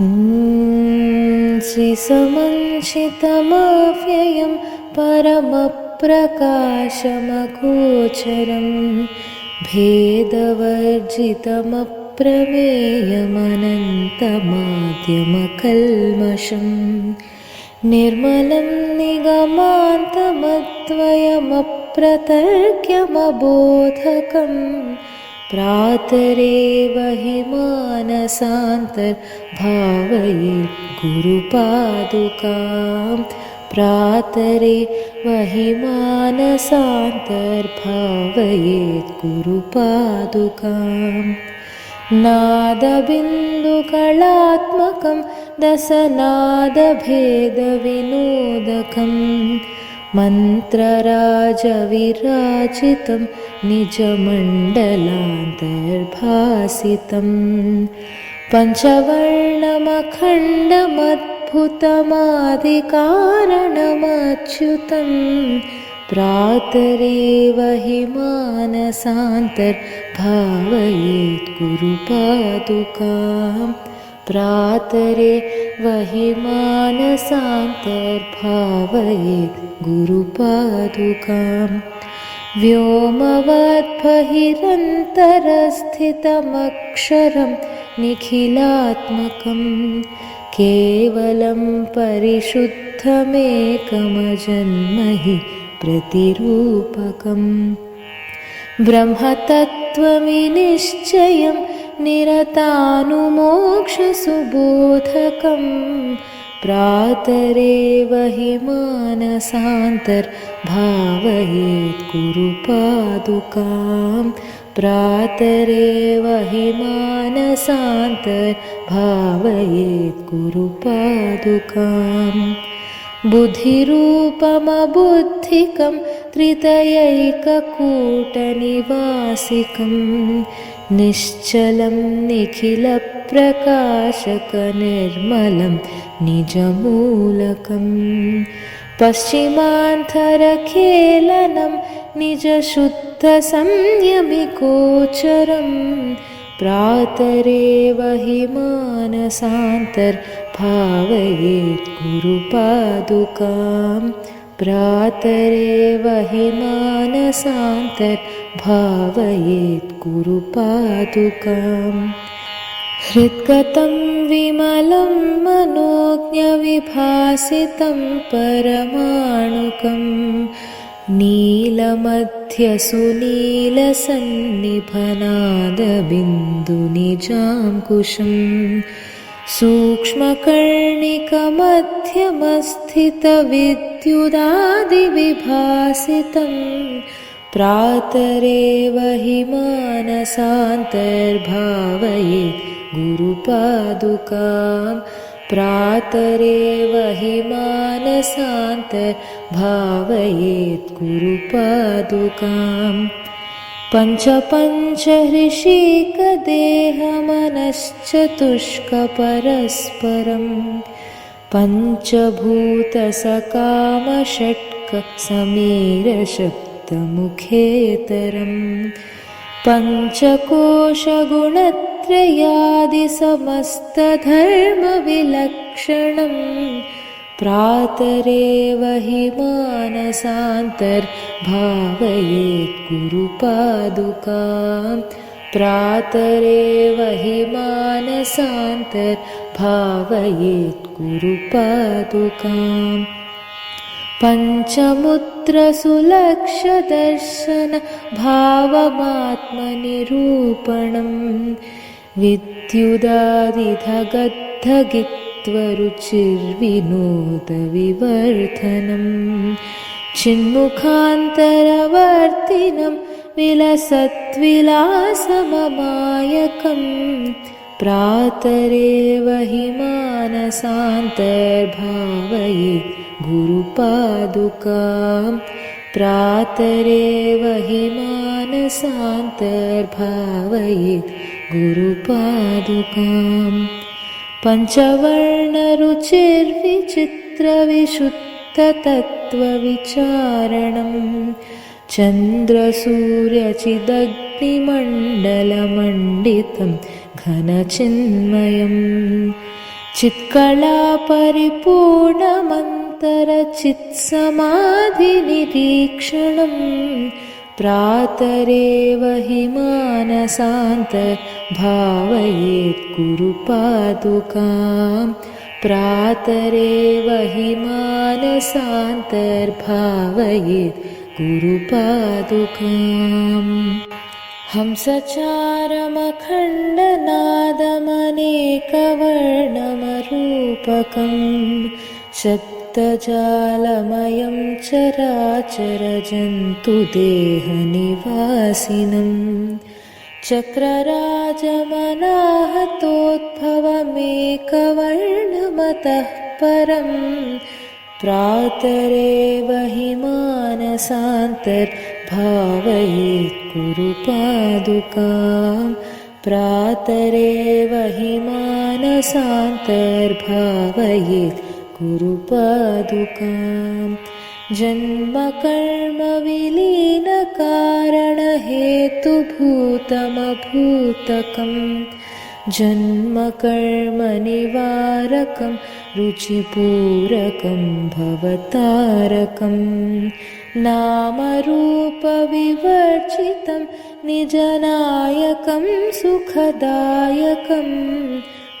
श्रीसमञ्चितमव्ययं परमप्रकाशमगोचरं भेदवर्जितमप्रमेयमनन्तमाद्यमकल्मषम् निर्मलं निगमान्तमद्वयमप्रतर्क्यमबोधकम् प्रातरेव हि मानसान्तर्भावये गुरुपादुकां। प्रातरे वहि मानसान्तर्भावयेत् गुरुपादुकाम् नादबिन्दुकलात्मकं दशनादभेदविनोदकम् मन्त्रराजविराजितं निजमण्डलान्तर्भासितं पञ्चवर्णमखण्डमद्भुतमादिकारणमच्युतं मानसान्तर्भावयेत् गुरुपादुकाम् प्रातरे वहि मानसान्तर्भावयेत् गुरुपादुकां व्योमवद्बहिरन्तरस्थितमक्षरं निखिलात्मकं केवलं परिशुद्धमेकमजन्महि प्रतिरूपकम् ब्रह्मतत्त्वविनिश्चयं निरतानुमोक्षसुबोधकं प्रातरेव हि मानसान्तर्भावयेत् गुरुपादुकां प्रातरेव हि मानसान्तर्भावयेत् गुरुपादुकाम् बुद्धिरूपमबुद्धिकं त्रितयैककूटनिवासिकं निश्चलं निखिलप्रकाशकनिर्मलं निजमूलकं पश्चिमान्तरखेलनं निजशुद्धसंयमिगोचरं प्रातरेव हि मानसान्तर्भावयेत् गुरुपादुकां प्रातरेव हि मानसान्तर्भावयेत् गुरुपादुकाम् हृद्गतं विमलं मनोज्ञविभासितं परमाणुकम्। नीलमध्यसुनीलसन्निभनादबिन्दुनिजाङ्कुशं सूक्ष्मकर्णिकमध्यमस्थितविद्युदादिविभासितं प्रातरेव हि मानसान्तर्भावये गुरुपादुकां प्रातरेव हि मानसान्तर्भावयेत् गुरुपादुकाम् पञ्चपञ्चहृषीकदेहमनश्चतुष्कपरस्परं पञ्चभूतसकामषट्कसमीरशब्दमुखेतरं पञ्चकोशगुणत्रयादिसमस्तधर्मविलक्षणं प्रातरेव हि मानसान्तर्भावयेत् गुरुपादुकां प्रातरेव हि मानसान्तर्भावयेत् गुरुपादुकाम्। पञ्चमुद्रसुलक्षदर्शनभावमात्मनिरूपणं विद्युदादिधगद्धगित्वरुचिर्विनोदविवर्धनं चिन्मुखान्तरवर्तिनं विलसद्विलासममायकं प्रातरेव हि मानसान्तर्भावये गुरुपादुकां मानसान्तर्भावये गुरुपादुकाम् पञ्चवर्णरुचिर्विचित्रविशुद्धतत्त्वविचारणं चन्द्रसूर्यचिदग्निमण्डलमण्डितं घनचिन्मयम् चित्कला परिपूर्णमन्तरचित्समाधिनिरीक्षणं प्रातरेव हि मानसान्तर्भावयेत् गुरुपादुकां। प्रातरेव हि मानसान्तर्भावयेत् गुरुपादुकाम्। हंसचारमखण्डनादमनेकवर्णमरूपकं शब्दजालमयं चराचरजन्तुदेहनिवासिनं चक्रराजमनाहतोद्भवमेकवर्णमतः परम् प्रातरेव हि मानसान्तर्भावयेत् गुरुपादुकां प्रातरेव हि मानसान्तर्भावयेत् गुरुपादुकां जन्मकर्मविलीनकारणहेतुभूतमभूतकम् जन्मकर्मनिवारकं रुचिपूरकं भवतारकं। नामरूपविवर्जितं निजनायकं सुखदायकं।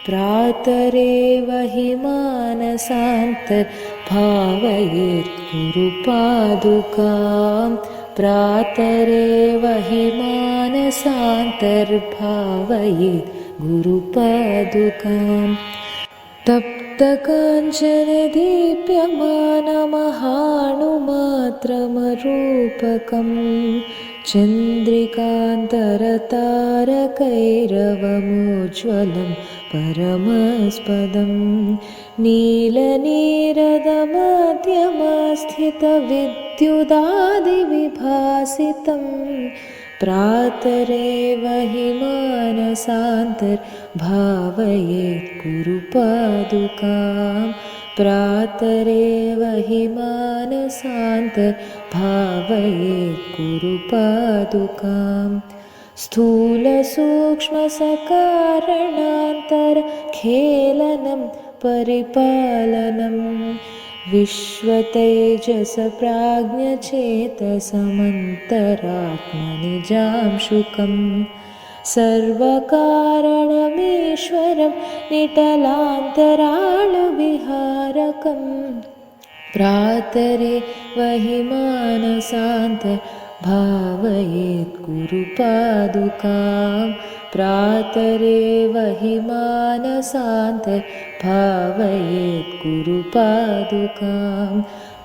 प्रातरेव हि मानसान्तर्भावयेत् गुरुपादुकां। प्रातरेव हि मानसान्तर्भावयेत् गुरुपादुकां तप्तकाञ्चनदीप्यमानमहाणुमात्रमरूपकं चन्द्रिकान्तरतारकैरवमोज्ज्वलं परमस्पदं नीलनीरदमध्यमस्थितविद्युदादिविभासितम् प्रातरेव हि मानसान्तर्भावयेत् गुरुपादुकां प्रातरेव हि मानसान्तर्भावयेत् गुरुपादुकां स्थूलसूक्ष्मसकारणन्तरखेलनं परिपालनम् विश्वतेजसप्राज्ञचेतसमन्तरात्मनिजांशुकं सर्वकारणमीश्वरं निटलान्तराळविहारकं प्रातरे वहि मानसान्तर्भावयेत् गुरुपादुकां प्रातरेव हि मानसान्तर्भावयेत् गुरुपादुकां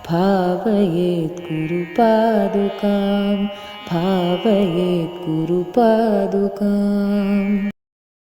भावयेत् गुरुपादुकां भावयेत् गुरुपादुकाम्